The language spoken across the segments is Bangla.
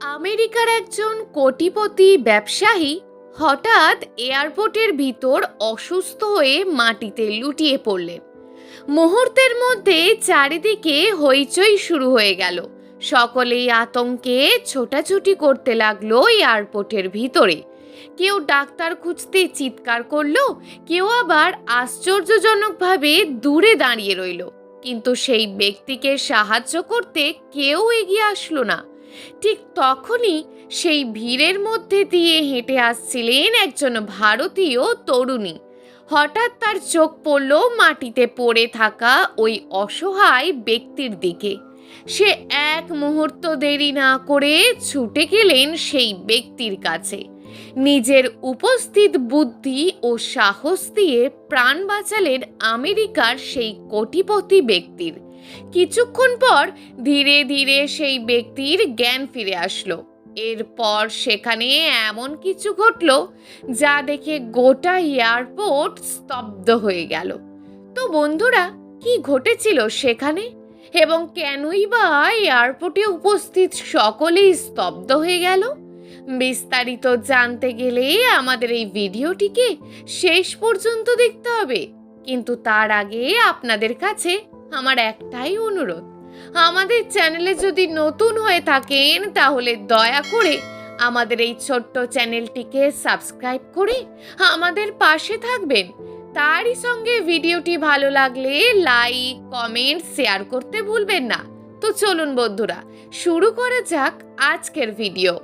আমেরিকার একজন কোটিপতি ব্যবসায়ী হঠাৎ এয়ারপোর্টের ভিতর অসুস্থ হয়ে মাটিতে লুটিয়ে পড়লেন। মুহূর্তের মধ্যে চারিদিকে হইচই শুরু হয়ে গেল। সকলেই আতঙ্কে ছোটাছুটি করতে লাগল এয়ারপোর্টের ভিতরে। কেউ ডাক্তার খুঁজতে চিৎকার করল, কেউ আবার আশ্চর্যজনকভাবে দূরে দাঁড়িয়ে রইল। কিন্তু সেই ব্যক্তিকে সাহায্য করতে কেউ এগিয়ে আসলো না। ঠিক তখনই সেই ভিড়ের মধ্যে দিয়ে হেঁটে আসছিলেন একজন ভারতীয় তরুণী। হঠাৎ তার চোখ পড়ল মাটিতে পড়ে থাকা ওই অসহায় ব্যক্তির দিকে। সে এক মুহূর্ত দেরি না করে ছুটে গেলেন সেই ব্যক্তির কাছে। নিজের উপস্থিত বুদ্ধি ও সাহস দিয়ে প্রাণ বাঁচালেন আমেরিকার সেই কোটিপতি ব্যক্তির। কিছুক্ষণ পর ধীরে ধীরে সেই ব্যক্তির জ্ঞান ফিরে আসলো। এরপর সেখানে এমন কিছু ঘটলো যা দেখে গোটা এয়ারপোর্ট স্তব্ধ হয়ে গেল। তো বন্ধুরা, কি ঘটেছিল সেখানে? এবং কেনই বা এয়ারপোর্টে উপস্থিত সকলেই স্তব্ধ হয়ে গেল? বিস্তারিত জানতে গেলে আমাদের এই ভিডিওটিকে শেষ পর্যন্ত দেখতে হবে। কিন্তু তার আগে আপনাদের কাছে আমার একটাই অনুরোধ। আমাদের চ্যানেলে যদি নতুন হয়ে থাকেন, তাহলে দয়া করে আমাদের এই ছোট্ট চ্যানেলটিকে সাবস্ক্রাইব করে আমাদের পাশে থাকবেন। তারই সঙ্গে ভিডিওটি ভালো লাগলে লাইক, কমেন্ট, শেয়ার করতে ভুলবেন না। তো চলুন বন্ধুরা, শুরু করা যাক আজকের ভিডিও।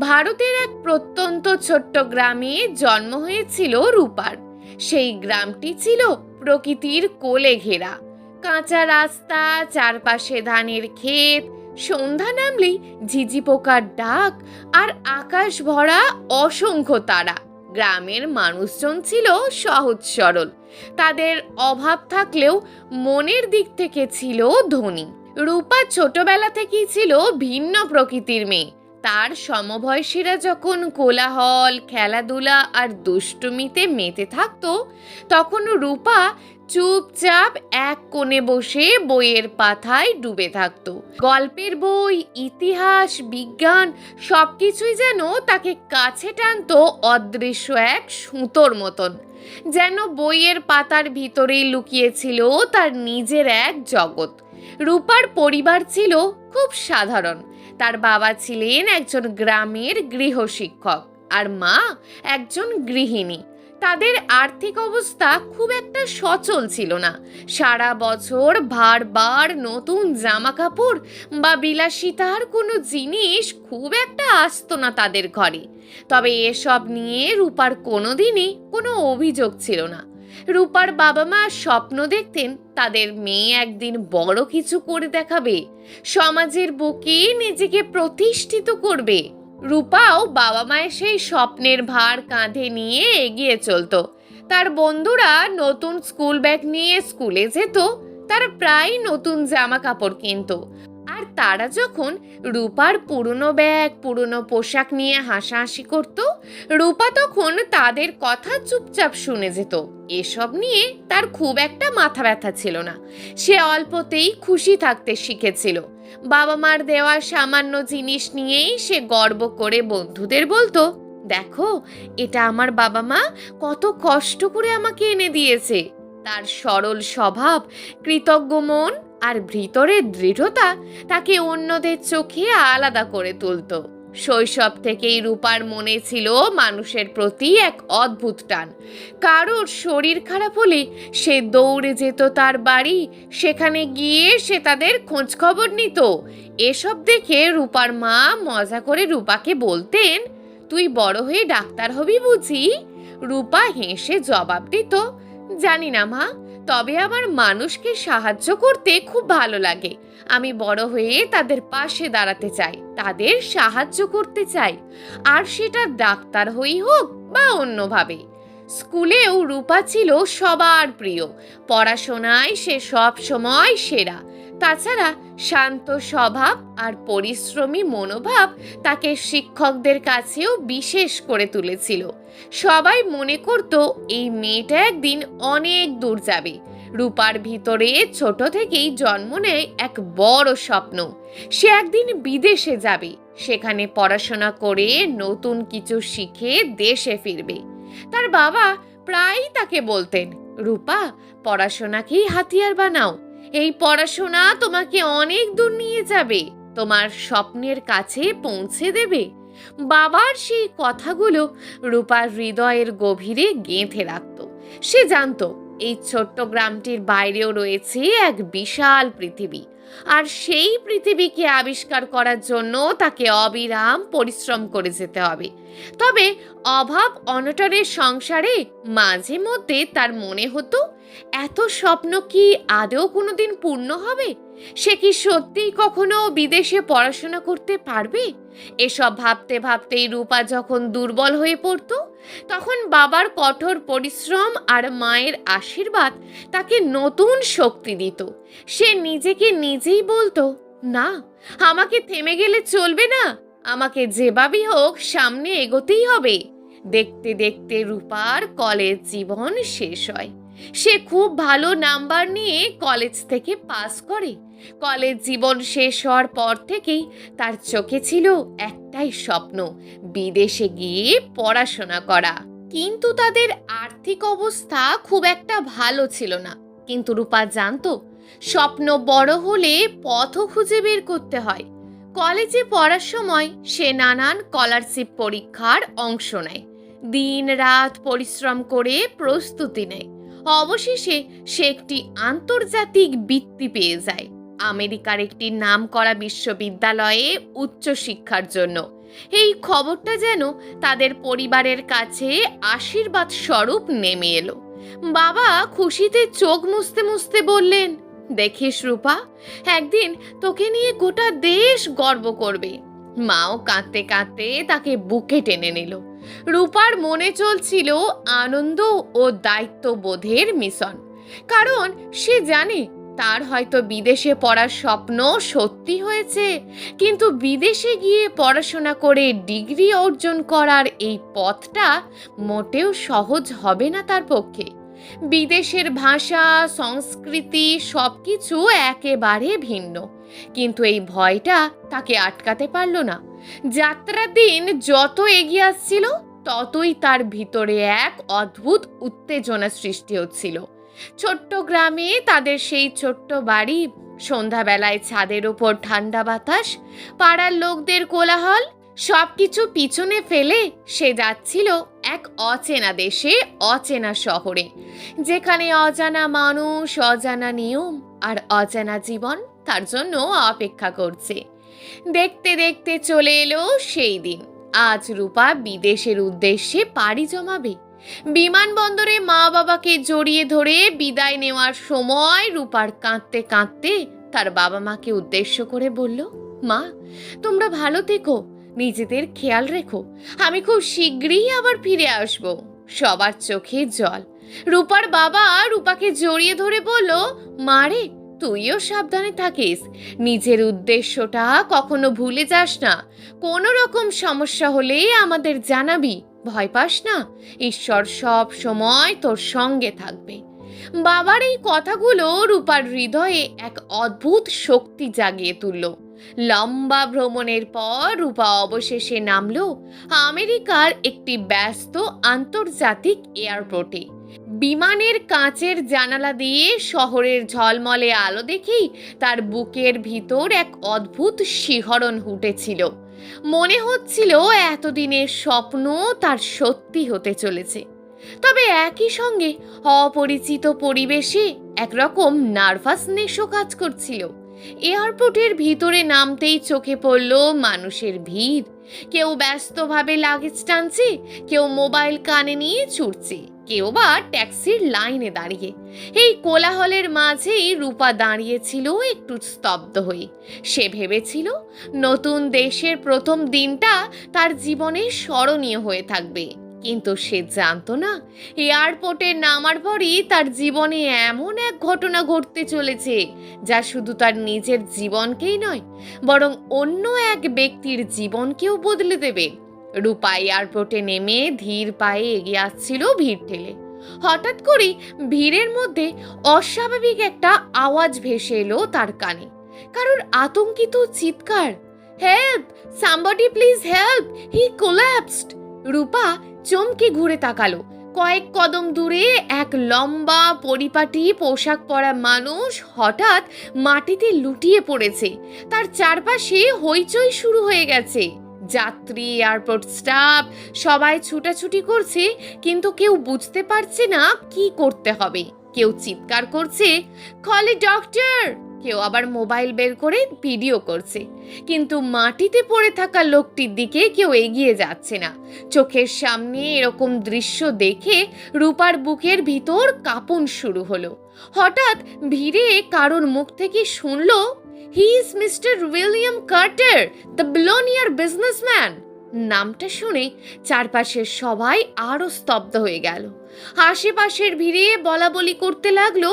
ভারতের এক প্রত্যন্ত ছোট্ট গ্রামে জন্ম হয়েছিল রূপার। সেই গ্রামটি ছিল প্রকৃতির কোলে ঘেরা। কাঁচা রাস্তা, চারপাশে ধানের ক্ষেত, সন্ধ্যা নামলেই ঝিঝি পোকার ডাক আর আকাশ ভরা অসংখ্য তারা। গ্রামের মানুষজন ছিল সহজ সরল। তাদের অভাব থাকলেও মনের দিক থেকে ছিল ধনী। রূপা ছোটবেলা থেকেই ছিল ভিন্ন প্রকৃতির মেয়ে। তার সমবয়সীরা যখন কোলাহল, খেলাধুলা আর দুষ্টুমিতে মেতে থাকতো, তখন রূপা চুপচাপ এক কোণে বসে বইয়ের পাতায় ডুবে থাকতো। গল্পের বই, ইতিহাস, বিজ্ঞান, সবকিছুই যেন তাকে কাছে টানতো অদৃশ্য এক সুতোর মতন। যেন বইয়ের পাতার ভিতরেই লুকিয়েছিল তার নিজের এক জগৎ। রূপার পরিবার ছিল খুব সাধারণ। তার বাবা ছিলেন একজন গ্রামের গৃহশিক্ষক আর মা একজন গৃহিণী। তাদের আর্থিক অবস্থা খুব একটা সচল ছিল না। সারা বছর বারবার নতুন জামা কাপড় বা বিলাসিতার কোনো জিনিস খুব একটা আসতো না তাদের ঘরে। তবে এসব নিয়ে রূপার কোনো দিনই কোনো অভিযোগ ছিল না। রূপার বাবা মা স্বপ্ন দেখতেন তাদের মেয়ে একদিন বড় কিছু করে দেখাবে। সমাজের বুকে নিজেকে প্রতিষ্ঠিত করবে। রূপাও বাবা মায়ের সেই স্বপ্নের ভার কাঁধে নিয়ে এগিয়ে চলতো। তার বন্ধুরা নতুন স্কুল ব্যাগ নিয়ে স্কুলে যেত, তারা প্রায় নতুন জামা কাপড় কিনতো। আর তারা যখন রূপার পুরনো ব্যাগ, পুরনো পোশাক নিয়ে হাসাহাসি করত, রূপা তখন তাদের কথা চুপচাপ শুনে যেত। এসব নিয়ে তার খুব একটা মাথা ব্যথা ছিল না। সে অল্পতেই খুশি থাকতে শিখেছিল। বাবা মার দেওয়া সামান্য জিনিস নিয়েই সে গর্ব করে বন্ধুদের বলতো, দেখো, এটা আমার বাবা মা কত কষ্ট করে আমাকে এনে দিয়েছে। তার সরল স্বভাব, কৃতজ্ঞ মন আর ভিতরের দৃঢ়তা তাকে অন্যদের চোখে আলাদা করে তুলত। শৈশব থেকেই রূপার মনে ছিল মানুষের প্রতি এক অদ্ভুত টান। কারোর শরীর খারাপ হলে সে দৌড়ে যেত তার বাড়ি, সেখানে গিয়ে সে তাদের খোঁজ খবর নিত। এসব দেখে রূপার মা মজা করে রূপাকে বলতেন, তুই বড় হয়ে ডাক্তার হবি বুঝি? রূপা হেসে জবাব দিত, জানি না মা। তবে আমার মানুষকে সাহায্য করতে খুব ভালো লাগে। আমি বড় হয়ে তাদের পাশে দাঁড়াতে চাই, তাদের সাহায্য করতে চাই। আর সেটা ডাক্তার হই হোক বা অন্যভাবে। স্কুলেও রূপা ছিল সবার প্রিয়। পড়াশোনায় সে সব সময় সেরা। তাছাড়া শান্ত স্বভাব আর পরিশ্রমী মনোভাব তাকে শিক্ষকদের কাছেও বিশেষ করে তুলেছিল। সবাই মনে করত, এই মেয়েটা একদিন অনেক দূর যাবে। রূপার ভিতরে ছোট থেকেই জন্ম নেয় এক বড় স্বপ্ন। সে একদিন বিদেশে যাবে। সেখানে পড়াশোনা করে নতুন কিছু শিখে দেশে ফিরবে। তার বাবা প্রায়ই তাকে বলতেন, রূপা, পড়াশোনাকেই হাতিয়ার বানাও। এই পড়াশোনা তোমাকে অনেক দূর নিয়ে যাবে। তোমার স্বপ্নের কাছে পৌঁছে দেবে। বাবার সেই কথাগুলো রূপার হৃদয়ের গভীরে গেঁথে রাখত। সে জানতো, এই ছোট্ট গ্রামটির বাইরেও রয়েছে এক বিশাল পৃথিবী। আর সেই পৃথিবীকে আবিষ্কার করার জন্য তাকে অবিরাম পরিশ্রম করে যেতে হবে। তবে অভাব অনটনের সংসারে মাঝে মধ্যে তার মনে হতো এত স্বপ্ন কি আদৌ কোনোদিন পূর্ণ হবে? সে কি সত্যিই কখনো বিদেশে পড়াশোনা করতে পারবে? এসব ভাবতে ভাবতেই রূপা যখন দুর্বল হয়ে পড়ত, তখন বাবার কঠোর পরিশ্রম আর মায়ের আশীর্বাদ তাকে নতুন শক্তি দিত। সে নিজেকে নিজেই বলতো, না, আমাকে থেমে গেলে চলবে না। আমাকে যেভাবেই হোক সামনে এগোতেই হবে। দেখতে দেখতে রূপার কলেজ জীবন শেষ হয়। সে খুব ভালো নাম্বার নিয়ে কলেজ থেকে পাস করে। কলেজ জীবন শেষ হওয়ার পর থেকেই তার চোখে ছিল একটাই স্বপ্ন, বিদেশে গিয়ে পড়াশোনা করা। কিন্তু তাদের আর্থিক অবস্থা খুব একটা ভালো ছিল না। কিন্তু রূপা জানতো, স্বপ্ন বড় হলে পথও খুঁজে বের করতে হয়। কলেজে পড়ার সময় সে নানান স্কলারশিপ পরীক্ষার অংশ নেয়। দিন রাত পরিশ্রম করে প্রস্তুতি নেয়। অবশেষে সে একটি আন্তর্জাতিক বৃত্তি পেয়ে যায়। আমেরিকার একটি নামকরা বিশ্ববিদ্যালয়ে উচ্চশিক্ষার জন্য। এই খবরটা যেন তাদের পরিবারের কাছে আশীর্বাদ স্বরূপ নেমে এলো। বাবা খুশিতে চোখ মুছতে মুছতে বললেন, দেখিস রূপা, একদিন তোকে নিয়ে গোটা দেশ গর্ব করবে। মাও কাঁদতে কাঁদতে তাকে বুকে টেনে নিল। রূপার মনে চলছিল আনন্দ ও দায়িত্ববোধের মিশন। কারণ সে জানে তার হয়তো বিদেশে পড়ার স্বপ্ন সত্যি হয়েছে, কিন্তু বিদেশে গিয়ে পড়াশোনা করে ডিগ্রি অর্জন করার এই পথটা মোটেও সহজ হবে না তার পক্ষে। বিদেশের ভাষা, সংস্কৃতি সব কিছু একেবারে ভিন্ন, কিন্তু এই ভয়টা তাকে আটকাতে পারল না। যাত্রার দিন যত এগিয়ে আসছিল, ততই তার ভিতরে এক অদ্ভুত উত্তেজনা সৃষ্টি হচ্ছিল। ছোট্ট গ্রামে তাদের সেই ছোট্ট বাড়ি, সন্ধ্যাবেলায় ছাদের ওপর ঠান্ডা বাতাস, পাড়ার লোকদের কোলাহল, সবকিছু পিছনে ফেলে সে যাচ্ছিল এক অচেনা দেশে, অচেনা শহরে, যেখানে অজানা মানুষ, অজানা নিয়ম আর অজানা জীবন তার জন্য অপেক্ষা করছে। দেখতে দেখতে চলে এলো সেই দিন। আজ রূপা বিদেশের উদ্দেশ্যে পাড়ি জমাবে। বিমানবন্দরে মা বাবাকে জড়িয়ে ধরে বিদায় নেওয়ার সময় রূপার কাঁদতে কাঁদতে তার বাবা মাকে উদ্দেশ্য করে বলল, মা, তোমরা ভালো থেকো, নিজেদের খেয়াল রেখো। আমি খুব শীঘ্রই আবার ফিরে আসব। সবার চোখে জল। রূপার বাবা রূপাকে জড়িয়ে ধরে বলল মারে তুইও সাবধানে থাকিস। নিজের উদ্দেশ্যটা কখনো ভুলে যাস না। কোনো রকম সমস্যা হলে আমাদের জানাবি। ভয় পাস না। ঈশ্বর সব সময় তোর সঙ্গে থাকবে। বাবার এই কথাগুলো রূপার হৃদয়ে এক অদ্ভুত শক্তি জাগিয়ে তুলল। লম্বা ভ্রমণের পর রূপা অবশেষে নামল আমেরিকার একটি ব্যস্ত আন্তর্জাতিক এয়ারপোর্টে। বিমানের কাঁচের জানালা দিয়ে শহরের ঝলমলে আলো দেখেই তার বুকের ভিতর এক অদ্ভুত শিহরণ উঠেছিল। মনে হচ্ছিল এতদিনের স্বপ্ন তার সত্যি হতে চলেছে। তবে একই সঙ্গে অপরিচিত পরিবেশে একরকম নার্ভাসনেসও কাজ করছিল। এয়ারপোর্টের ভিতরে নামতেই চোখে পড়ল মানুষের ভিড়। কেউ ব্যস্তভাবে লাগেজ টানছে, কেউ মোবাইল কানে নিয়ে ছুটছে। কেউ বা ট্যাক্সির লাইনে দাঁড়িয়ে। এই কোলাহলের মাঝেই রূপা দাঁড়িয়েছিল একটু স্তব্ধ হয়ে। সে ভেবেছিল, নতুন দেশের প্রথম দিনটা তার জীবনে স্মরণীয় হয়ে থাকবে। কিন্তু সে জানতো না, এয়ারপোর্টে নামার পরই তার জীবনে এমন এক ঘটনা ঘটতে চলেছে, যা শুধু তার নিজের জীবনকেই নয়, বরং অন্য এক ব্যক্তির জীবনকেও বদলে দেবে। রূপা এয়ারপোর্টে নেমে ধীর পায়ে এগিয়ে আসছিল ভিড় ঠেলে। হঠাৎ করেই ভিড়ের মধ্যে অস্বাভাবিক একটা আওয়াজ ভেসে এলো তার কানে। কারোর আতঙ্কিত চিৎকার help somebody please help he collapsed Rupa চমকে ঘুরে তাকালো। কয়েক কদম দূরে এক লম্বা পরিপাটি পোশাক পরা মানুষ হঠাৎ মাটিতে লুটিয়ে পড়েছে। তার চারপাশে হইচই শুরু হয়ে গেছে। যাত্রী এয়ারপোর্ট স্টাফ সবাই ছুটাছুটি করছে, কিন্তু কেউ বুঝতে পারছে না কি করতে হবে। কেউ চিৎকার করছে কলে ডক্টর কেউ আবার মোবাইল বের করে ভিডিও করছে। কিন্তু মাটিতে পড়ে থাকা লোকটির দিকে কেউ এগিয়ে যাচ্ছে না। চোখের সামনে এরকম দৃশ্য দেখে রূপার বুকের ভিতর কাঁপন শুরু হলো। হঠাৎ ভিড়ে কারোর মুখ থেকে শুনলো he is mister William Carter the billionaire businessman নামটা শুনে চারপাশের সবাই আরও স্তব্ধ হয়ে গেল। আশেপাশের ভিড়ে বলা বলি করতে লাগল,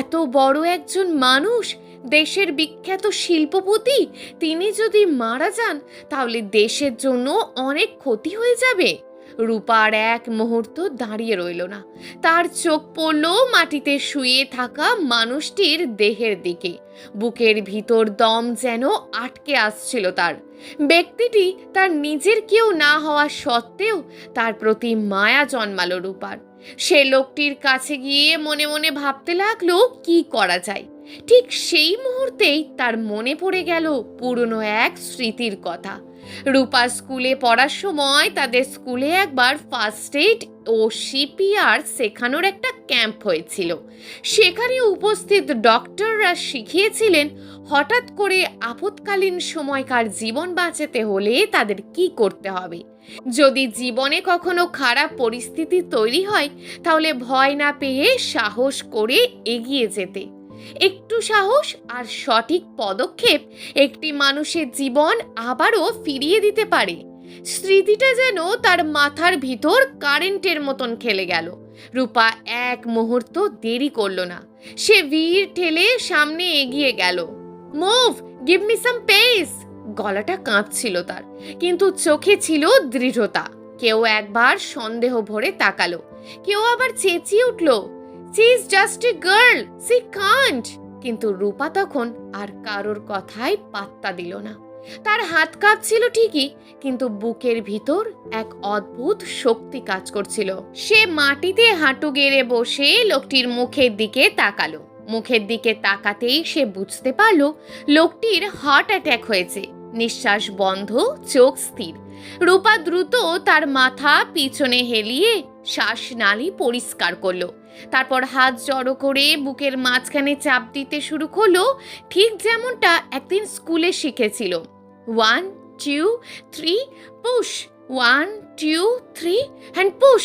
এত বড় একজন মানুষ, দেশের বিখ্যাত শিল্পপতি, তিনি যদি মারা যান, তাহলে দেশের জন্য অনেক ক্ষতি হয়ে যাবে। রূপার এক মুহূর্ত দাঁড়িয়ে রইল না। তার চোখ পড়ল মাটিতে শুয়ে থাকা মানুষটির দেহের দিকে। বুকের ভিতর দম যেন আটকে আসছিল তার। ব্যক্তিটি তার নিজের কেউ না হওয়া সত্ত্বেও তার প্রতি মায়া জন্মালো রূপার। সে লোকটির কাছে গিয়ে মনে মনে ভাবতে লাগল, কি করা যায়? ঠিক সেই মুহূর্তেই তার মনে পড়ে গেল পুরনো এক স্মৃতির কথা। রূপা স্কুলে পড়ার সময় তাদের স্কুলে একবার ফার্স্ট এইড ও সিপিআর শেখানোর একটা ক্যাম্প হয়েছিল। সেখানে উপস্থিত ডক্টররা শিখিয়েছিলেন হঠাৎ করে আপৎকালীন সময়কার জীবন বাঁচাতে হলে তাদের কি করতে হবে। যদি জীবনে কখনো খারাপ পরিস্থিতি তৈরি হয়, তাহলে ভয় না পেয়ে সাহস করে এগিয়ে যেতে। একটু সাহস আর সঠিক পদক্ষেপ একটি মানুষের জীবন আবারও ফিরিয়ে দিতে পারে। স্মৃতিটা যেন তার মাথার ভিতর কারেন্টের মতন খেলে গেল। রূপা এক মুহূর্ত দেরি করল না। সে ভিড় ঠেলে সামনে এগিয়ে গেল। Move give me some space গলাটা কাঁপছিল তার, কিন্তু চোখে ছিল দৃঢ়তা। কেউ একবার সন্দেহ ভরে তাকালো, কেউ আবার চেঁচিয়ে উঠল। She is just a girl she can't কিন্তু রূপা তখন আর কারোর কথাই পাত্তা দিল না। তার হাত কাঁপছিল ঠিকই, কিন্তু বুকের ভিতর এক অদ্ভুত শক্তি কাজ করছিল। সে মাটিতে হাঁটু গেড়ে বসে লোকটির মুখের দিকে তাকালো। মুখের দিকে তাকাতেই সে বুঝতে পারল, লোকটির হার্ট অ্যাটাক হয়েছে। নিঃশ্বাস বন্ধ, চোখ স্থির। রূপা দ্রুত তার মাথা পিছনে হেলিয়ে শ্বাসনালী পরিষ্কার করল। তারপর হাত জড়ো করে বুকের মাঝখানে চাপ দিতে শুরু করল, ঠিক যেমনটা একদিন স্কুলে শিখেছিল। One two three push one two three hand push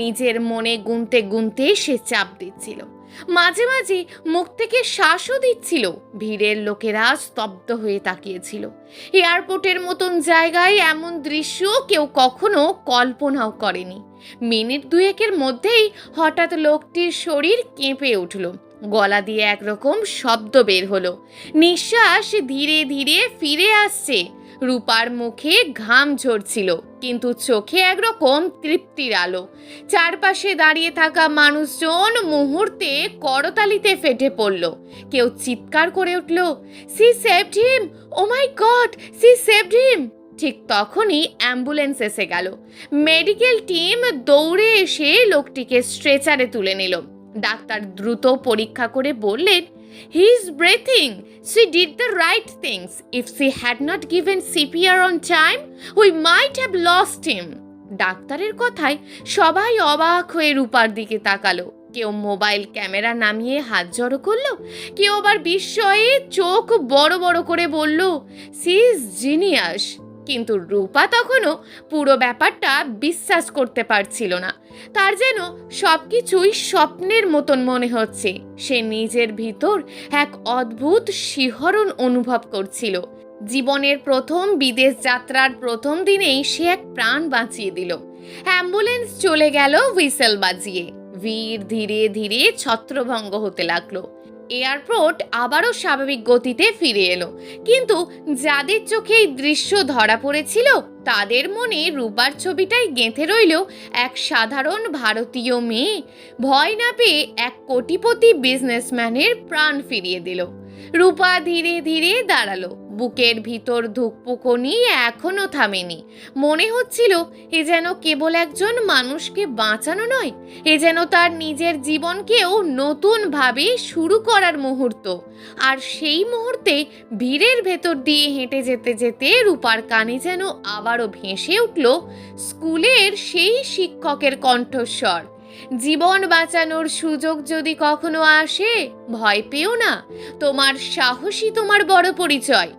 নিজের মনে গুনতে গুনতে সে চাপ দিচ্ছিল। মাঝে মাঝে মুখ থেকে শ্বাসও দিচ্ছিল। ভিড়ের লোকেরা স্তব্ধ হয়ে তাকিয়েছিল। এয়ারপোর্টের মতন জায়গায় এমন দৃশ্য কেউ কখনো কল্পনাও করেনি। মিনিট দুয়েকের মধ্যেই হঠাৎ লোকটির শরীর কেঁপে উঠল। গলা দিয়ে একরকম শব্দ বের হলো। নিঃশ্বাস ধীরে ধীরে ফিরে আসছে। রূপার মুখে ঘাম ঝরছিল, কিন্তু চোখে একরকম তৃপ্তির আলো। চারপাশে দাঁড়িয়ে থাকা মানুষজন মুহূর্তে করতালিতে ফেটে পড়ল। কেউ চিৎকার করে উঠল, she saved him oh my God, she saved him ঠিক তখনই অ্যাম্বুলেন্স এসে গেল। মেডিকেল টিম দৌড়ে এসে লোকটিকে স্ট্রেচারে তুলে নিল। ডাক্তার দ্রুত পরীক্ষা করে বললেন he is breathing she did the right things if she had not given CPR on time we might have lost him ডাক্তারের কথায় সবাই অবাক হয়ে রূপার দিকে তাকালো। কেউ মোবাইল ক্যামেরা নামিয়ে হাত জড়ো করল। কেউ আবার বিস্ময়ে চোখ বড় বড় করে বলল সি ইজ জিনিয়াস কিন্তু রূপা তখনও পুরো ব্যাপারটা বিশ্বাস করতে পারছিল না। তার যেন সবকিছুই স্বপ্নের মতন মনে হচ্ছে। সে নিজের ভিতর এক অদ্ভুত শিহরণ অনুভব করছিল। জীবনের প্রথম বিদেশ যাত্রার প্রথম দিনেই সে এক প্রাণ বাঁচিয়ে দিল। অ্যাম্বুলেন্স চলে গেল হুইসেল বাজিয়ে। ভিড় ধীরে ধীরে ছত্রভঙ্গ হতে লাগল। এয়ারপোর্ট আবারও স্বাভাবিক গতিতে ফিরে এলো। কিন্তু যাদের চোখে এই দৃশ্য ধরা পড়েছিল, তাদের মনে রূপার ছবিটাই গেঁথে রইল এক সাধারণ ভারতীয় মেয়ে। ভয় না পেয়ে এক কোটিপতি বিজনেসম্যানের প্রাণ ফিরিয়ে দিল। রূপা ধীরে ধীরে দাঁড়াল। বুকের ভিতর ধুকপুকনি এখনও থামেনি। মনে হচ্ছিল এ যেন কেবল একজন মানুষকে বাঁচানো নয়, এ যেন তার নিজের জীবনকেও নতুনভাবে শুরু করার মুহূর্ত। আর সেই মুহূর্তে ভিড়ের ভেতর দিয়ে হেঁটে যেতে যেতে রূপার কানে যেন আবারও ভেসে উঠল স্কুলের সেই শিক্ষকের কণ্ঠস্বর। জীবন বাঁচানোর সুযোগ যদি কখনো আসে, ভয় পেও না। তোমার সাহসী তোমার বড় পরিচয়।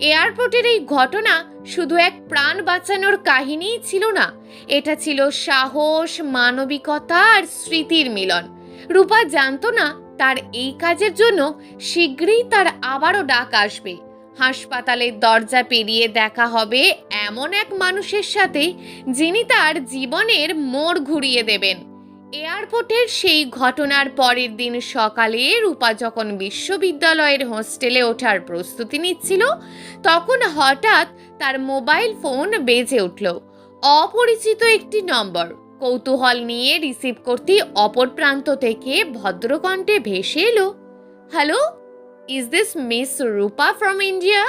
এয়ারপোর্টের এই ঘটনা শুধু এক প্রাণ বাঁচানোর কাহিনীই ছিল না, এটা ছিল সাহস, মানবিকতা আর স্মৃতির মিলন। রূপা জানতো না তার এই কাজের জন্য শীঘ্রই তার আবারও ডাক আসবে। হাসপাতালের দরজা পেরিয়ে দেখা হবে এমন এক মানুষের সাথে যিনি তার জীবনের মোড় ঘুরিয়ে দেবেন। এয়ারপোর্টের সেই ঘটনার পরের দিন সকালে রূপা যখন বিশ্ববিদ্যালয়ের হোস্টেলে ওঠার প্রস্তুতি নিচ্ছিল, তখন হঠাৎ তার মোবাইল ফোন বেজে উঠল। অপরিচিত একটি নম্বর। কৌতূহল নিয়ে রিসিভ করতে অপর প্রান্ত থেকে ভদ্রকণ্ঠে ভেসে এলো, hello is this miss Rupa from India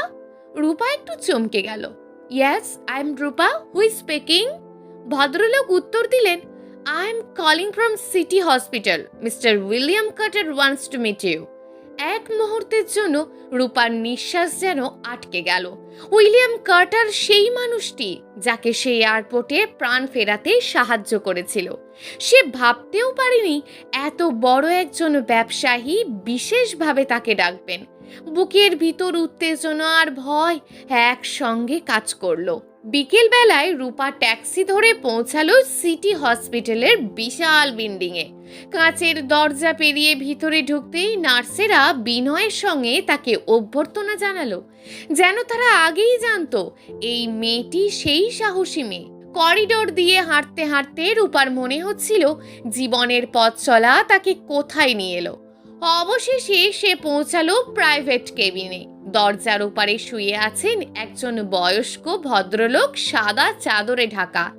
Rupa একটু চমকে গেল। Yes I am Rupa who speaking ভদ্রলোক উত্তর দিলেন I am calling from city hospital mister William Carter wants to meet you এক মুহূর্তের জন্য রূপার নিঃশ্বাস যেন আটকে গেল। উইলিয়াম কার্টার সেই মানুষটি যাকে সে এয়ারপোর্টে প্রাণ ফেরাতে সাহায্য করেছিল। সে ভাবতেও পারেনি এত বড় একজন ব্যবসায়ী বিশেষভাবে তাকে ডাকবেন। বুকের ভিতর উত্তেজনা আর ভয় একসঙ্গে কাজ করল। বিকেল বেলায় রূপা ট্যাক্সি ধরে পৌঁছালো সিটি হসপিটালের বিশাল বিল্ডিংয়ে। কাঁচের দরজা পেরিয়ে ভিতরে ঢুকতেই নার্সেরা বিনয়ের সঙ্গে তাকে অভ্যর্থনা জানালো, যেন তারা আগেই জানতো এই মেয়েটি সেই সাহসী মেয়ে। করিডোর দিয়ে হাঁটতে হাঁটতে রূপার মনে হচ্ছিল, জীবনের পথ চলা তাকে কোথায় নিয়ে এলো। অবশেষে সে পৌঁছালো প্রাইভেট কেবিনে দরজার ওপারে শুয়ে আছেন একজন বয়স্ক ভদ্রলোক সাদা চাদরে ঢাকা।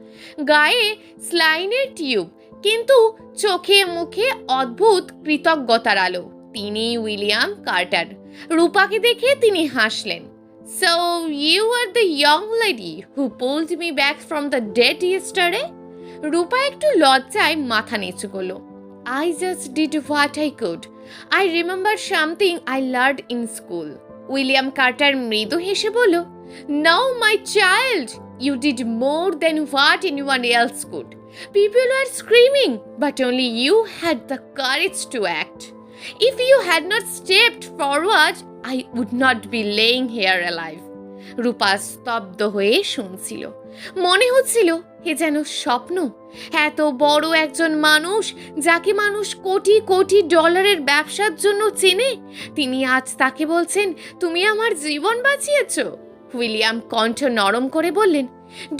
গায়ে স্লাইনের টিউব, কিন্তু চোখে মুখে অদ্ভুত কৃতজ্ঞতার আলো। তিনি উইলিয়াম কার্টার। রূপাকে দেখে তিনি হাসলেন। So you are the young lady who pulled me back from the death yesterday Rupa একটু লজ্জায় মাথা নিচু করল। I just did what I could I remember something I learned in school William Carter মৃদু হেসে বলল now my child you did more than what anyone else could people are screaming but only you had the courage to act if you had not stepped forward I would not be lying here alive Rupa স্তব্ধ হয়ে শুনছিল। মনে হচ্ছিল এ যেন স্বপ্ন। এত বড় একজন মানুষ, যাকে মানুষ কোটি কোটি ডলারের ব্যবসার জন্য চেনে, তিনি আজ তাকে বলছেন, তুমি আমার জীবন বাঁচিয়েছ। উইলিয়াম কণ্ঠ নরম করে বললেন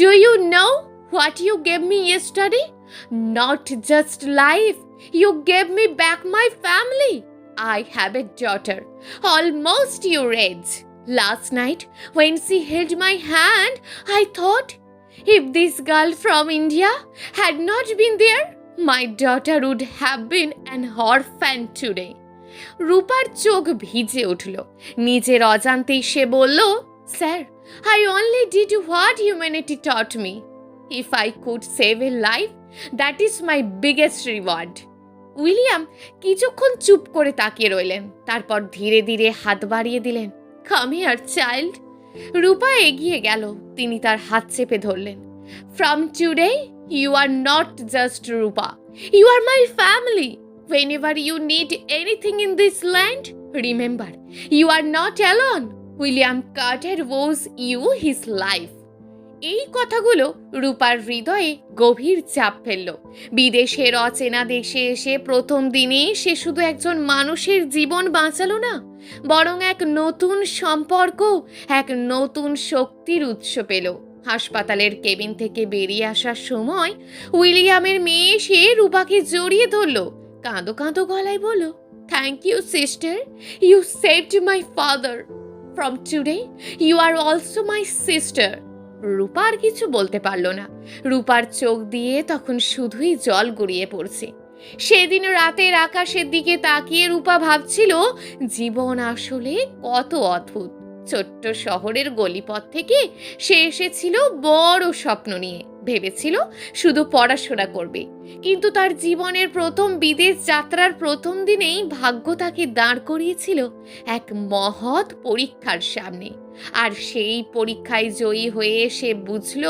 do you know what you gave me yesterday not just life you gave me back my family I have a daughter almost your age last night when she held my hand, i thought if this girl from india had not been there, my daughter would have been an orphan today. রূপার চোখ ভিজে উঠল। নিজের অজান্তেই সে বলল, sir I only did what humanity taught me if I could save a life that is my biggest reward William কিছুক্ষণ চুপ করে তাকিয়ে রইলেন। তারপর ধীরে ধীরে হাত বাড়িয়ে দিলেন কাম হিয়ার চাইল্ড রূপা এগিয়ে গেল। তিনি তার হাত চেপে ধরলেন। From today you are not just Rupa. You are my family whenever you need anything in this land remember you are not alone William Carter owes you his life এই কথাগুলো রূপার হৃদয়ে গভীর চাপ ফেলল। বিদেশের অচেনা দেশে এসে প্রথম দিনেই সে শুধু একজন মানুষের জীবন বাঁচালো না বরং এক নতুন সম্পর্ক, এক নতুন শক্তির উৎস পেল। হাসপাতালের কেবিন থেকে বেরিয়ে আসার সময় উইলিয়ামের মেয়ে এসে রূপাকে জড়িয়ে ধরল। কাঁদো কাঁদো গলায় বলল thank you sister you saved my father from today you are also my sister Rupa আর কিছু বলতে পারল না। রূপার চোখ দিয়ে তখন শুধুই জল গড়িয়ে পড়ছে। সেদিন রাতের আকাশের দিকে তাকিয়ে রূপা ভাবছিল, জীবন আসলে কত অদ্ভুত। ছোট্ট শহরের গলিপথ থেকে সে এসেছিল বড় স্বপ্ন নিয়ে। ভেবেছিল শুধু পড়াশোনা করবে। কিন্তু তার জীবনের প্রথম বিদেশ যাত্রার প্রথম দিনেই ভাগ্য তাকে দাঁড় করিয়েছিল এক মহৎ পরীক্ষার সামনে। আর সেই পরীক্ষায় জয়ী হয়ে সে বুঝল,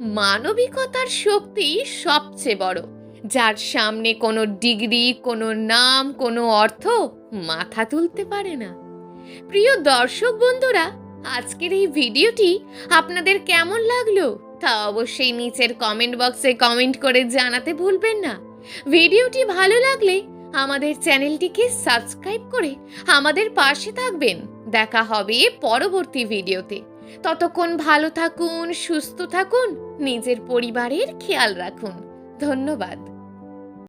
মানবিকতার শক্তি সবচেয়ে বড়। যার সামনে কোনো ডিগ্রি, কোনো নাম, কোনো অর্থ মাথা তুলতে পারে না। প্রিয় দর্শক বন্ধুরা, আজকের এই ভিডিওটি আপনাদের কেমন লাগল তা অবশ্যই নিচের কমেন্ট বক্সে কমেন্ট করে জানাতে ভুলবেন না। ভিডিওটি ভালো লাগলে আমাদের চ্যানেলটিকে সাবস্ক্রাইব করে আমাদের পাশে থাকবেন। দেখা হবে পরবর্তী ভিডিওতে। ততক্ষণ ভালো থাকুন, সুস্থ থাকুন, নিজের পরিবারের খেয়াল রাখুন। ধন্যবাদ।